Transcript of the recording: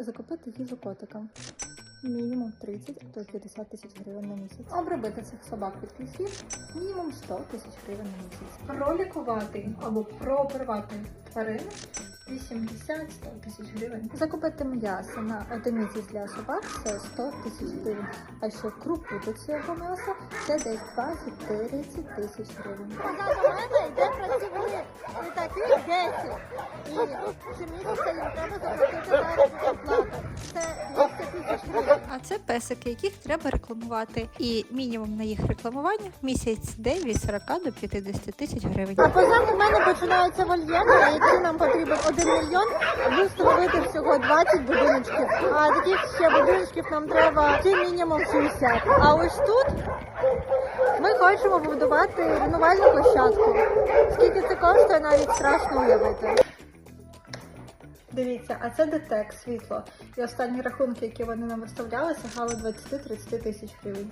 закупити їжу котикам. Мінімум 30, а то 50 тисяч гривень на місяць. Обробити цих собак від кліщів мінімум 100 тисяч гривень на місяць. Пролікувати або прооперувати тварин 80-100 тисяч гривень. Закупити м'ясо на один місяць для собак це 100 тисяч гривень. А ще крупу до цього м'яса це десь 20-30 тисяч гривень. Позаду мене йде працівник. І таких 10. І щомісяця їм треба заплатити А це песики, яких треба рекламувати. І мінімум на їх рекламування в місяць йде від 40 до 50 тисяч гривень. А позаду мене починаються вольєри, на які нам потрібен 1 мільйон, аби встановити всього 20 будиночків. А таких ще будиночків нам треба ще мінімум 60. А ось тут ми хочемо побудувати тренувальну площадку. Скільки це коштує, навіть страшно уявити. Дивіться, а це детек світло. І останні рахунки, які вони нам виставляли, сягали 20-30 тисяч гривень.